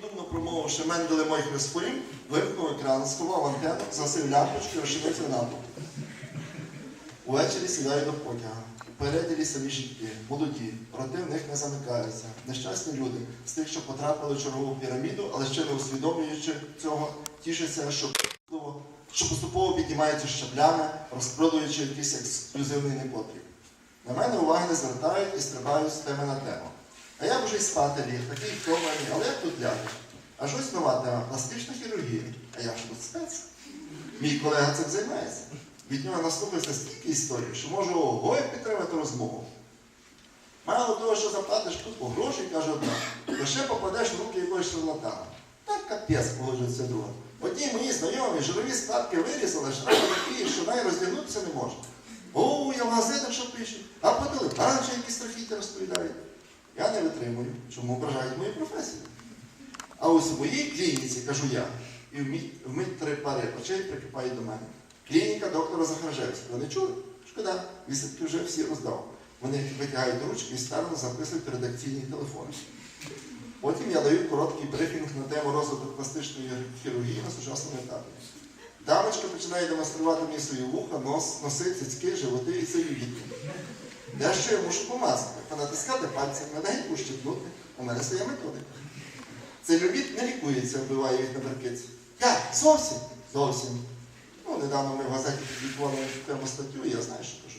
Думно промовивши Менделе моїх розповім, вимкнув екран, сховав антенну, засив лампочку і розчинився натовп. Увечері сідаю до потяга. Впереді самі жінки, молоді, роти в них не замикаються. Нещасні люди з тих, що потрапили в чергову піраміду, але ще не усвідомлюючи цього, тішаться, що, що поступово піднімаються щаблями, розпродуючи якийсь ексклюзивний непотріб. На мене уваги не звертають і стрибають з теми на тему. А я вже й спати ліг, такий втомлений, але як тут ляжеш? Аж ось нова пластична хірургія. А я ж тут спец. Мій колега цим займається. Від нього наслухався стільки історій, що можу ого підтримати розмову. Мало того, що заплатиш купу грошей, каже одна, ще попадеш в руки якогось шарлатана. Так капець погоджується друга. Одні мої знайомі жирові складки вирізали, що такі, що навіть роздягнутися не можна. О, я в газетах що пишуть, а по телебаченню якісь не витримую, чому ображають мою професію. А ось у моїй клініці, кажу я, і вмить, три пари очей прикипають до мене. Клініка доктора Захаржевського. Не чули? Шкода, віситки вже всі роздав. Вони витягають ручки і старано записують редакційні телефони. Потім я даю короткий брифінг на тему розвитку пластичної хірургії на сучасному етапі. Дамочка починає демонструвати мені свої вуха, нос, носи, цицьки, животи і целюліти. Дещо я мушу помазати, понатискати пальцем, легенько щепнути. У мене своя методика. Целюліт не лікується, вбиває їх на беркиці. Як? Зовсім? Зовсім. Ну, недавно ми в газеті публікували тему статтю, я знаю, що кажу.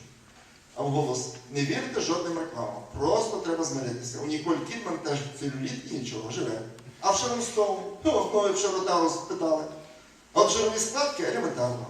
А вголос, не вірте жодним рекламам. Просто треба змиритися. У Ніколь Кідман теж целюліт і нічого, живе. А в Шерон Стоун, ну, кого б Шаротару спитали. А от жирові складки елементарно.